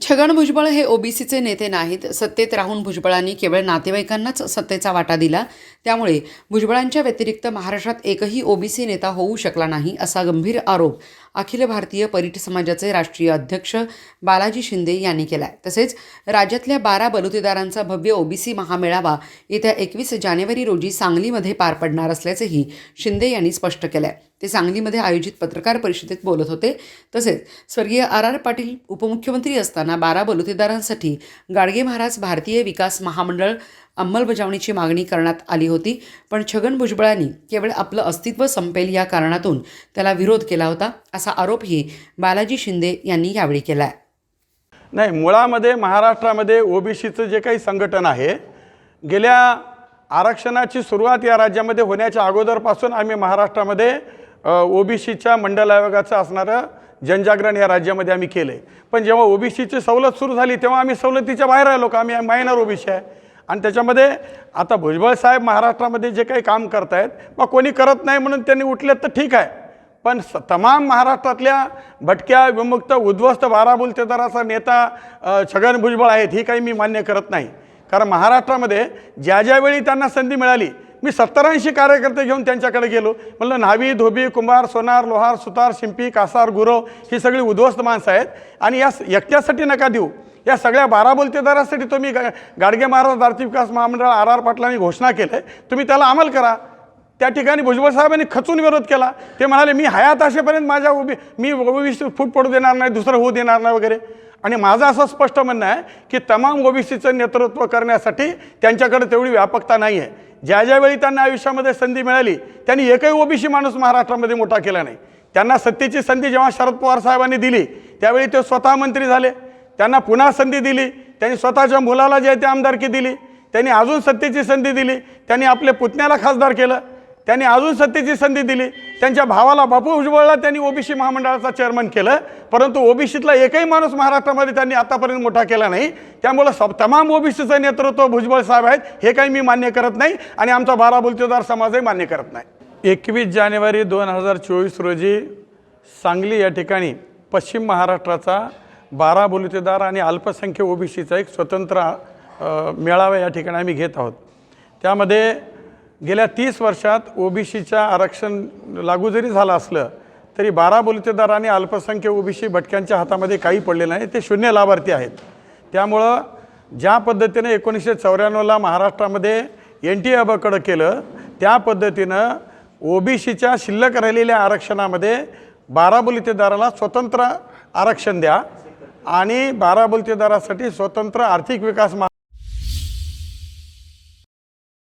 छगन भुजबळ हे ओबीसीचे नेते नाहीत. सत्तेत राहून भुजबळांनी केवळ नातेवाईकांनाच सत्तेचा वाटा दिला. त्यामुळे भुजबळांच्या व्यतिरिक्त महाराष्ट्रात एकही ओबीसी नेता होऊ शकला नाही असा गंभीर आरोप अखिल भारतीय परीट समाजाचे राष्ट्रीय अध्यक्ष बालाजी शिंदे यांनी केला आहे तसेच राज्यातल्या बारा बलुतेदारांचा भव्य ओबीसी महामेळावा येत्या एकवीस जानेवारी रोजी सांगलीमध्ये पार पडणार असल्याचेही शिंदे यांनी स्पष्ट केलं आहे ते सांगलीमध्ये आयोजित पत्रकार परिषदेत बोलत होते. तसेच स्वर्गीय आर आर पाटील उपमुख्यमंत्री असताना बारा बलुतेदारांसाठी गाडगे महाराज भारतीय विकास महामंडळ अंमलबजावणीची मागणी करण्यात आली होती. पण छगन भुजबळांनी केवळ आपलं अस्तित्व संपेल या कारणातून त्याला विरोध केला होता असा आरोपही बालाजी शिंदे यांनी यावेळी केला आहे नाही मुळामध्ये महाराष्ट्रामध्ये ओबीसीचं जे काही संघटन आहे गेल्या आरक्षणाची सुरुवात या राज्यामध्ये होण्याच्या अगोदरपासून आम्ही महाराष्ट्रामध्ये ओबीसीच्या मंडल आयोगाचं असणारं जनजागरण या राज्यामध्ये आम्ही केलं आहे पण जेव्हा ओबीसीची सवलत सुरू झाली तेव्हा आम्ही सवलतीच्या बाहेर आलो का? आम्ही मायनर ओबीसी आहे. आणि त्याच्यामध्ये आता भुजबळ साहेब महाराष्ट्रामध्ये जे काही काम करतायत मग कोणी करत नाही म्हणून त्यांनी उठलेत तर ठीक आहे. पण स तमाम महाराष्ट्रातल्या भटक्या विमुक्त उद्ध्वस्त बाराबुलतेदाराचा नेता छगन भुजबळ आहेत ही काही मी मान्य करत नाही. कारण महाराष्ट्रामध्ये ज्या ज्यावेळी त्यांना संधी मिळाली मी सत्तरऐंशी कार्यकर्ते घेऊन त्यांच्याकडे गेलो. म्हणलं न्हावी धोबी कुंभार सोनार लोहार सुतार शिंपी कासार गुरव ही सगळी उद्ध्वस्त माणसं आहेत. आणि या एकट्यासाठी नका देऊ. या सगळ्या बारा बोलतेदारासाठी तुम्ही गा गाडगे महाराज आर्थिक विकास महामंडळ आर आर पाटलांनी घोषणा केलं. आहे तुम्ही त्याला अंमल करा. त्या ठिकाणी भुजबळ साहेबांनी खचून विरोध केला. ते म्हणाले मी हयात असेपर्यंत माझ्या उभी मी ओबीसी फूट पडू देणार नाही दुसरं होऊ देणार नाही वगैरे. आणि माझं असं स्पष्ट म्हणणं आहे की तमाम ओबीसीचं नेतृत्व करण्यासाठी त्यांच्याकडे तेवढी व्यापकता नाही आहे ज्या ज्यावेळी त्यांना आयुष्यामध्ये संधी मिळाली त्यांनी एकही ओबीसी माणूस महाराष्ट्रामध्ये मोठा केला नाही. त्यांना सत्तेची संधी जेव्हा शरद पवार साहेबांनी दिली त्यावेळी ते स्वतः मंत्री झाले. त्यांना पुन्हा संधी दिली त्यांनी स्वतःच्या मुलाला जे आहे ते आमदारकी दिली त्यांनी अजून सत्तेची संधी दिली त्यांनी आपल्या पुतण्याला खासदार केलं त्यांनी अजून सत्तेची संधी दिली त्यांच्या भावाला बापू भुजबळला त्यांनी ओबीसी महामंडळाचा चेअरमन केलं परंतु ओबीसीतला एकही माणूस महाराष्ट्रामध्ये त्यांनी आतापर्यंत मोठा केला नाही. त्यामुळं सब तमाम ओबीसीचं नेतृत्व भुजबळ साहेब आहेत हे काही मी मान्य करत नाही आणि आमचा बारा बुलतेदार समाजही मान्य करत नाही. एकवीस जानेवारी दोन हजार चोवीस रोजी सांगली या ठिकाणी पश्चिम महाराष्ट्राचा बारा बलुतेदार आणि अल्पसंख्य ओबीसीचा एक स्वतंत्र मेळावा या ठिकाणी आम्ही घेत आहोत. त्यामध्ये गेल्या तीस वर्षात ओबीसीच्या आरक्षण लागू जरी झालं असलं तरी बारा बलुतेदार आणि अल्पसंख्य ओबीसी भटक्यांच्या हातामध्ये काही पडलेलं नाही. ते शून्य लाभार्थी आहेत. त्यामुळं ज्या पद्धतीनं एकोणीसशे चौऱ्याण्णवला महाराष्ट्रामध्ये एन टी अबकडं केलं त्या पद्धतीनं ओबीसीच्या शिल्लक राहिलेल्या आरक्षणामध्ये बारा बलुतेदाराला स्वतंत्र आरक्षण द्या. आणि बाराबलतेदारासाठी स्वतंत्र आर्थिक विकास मा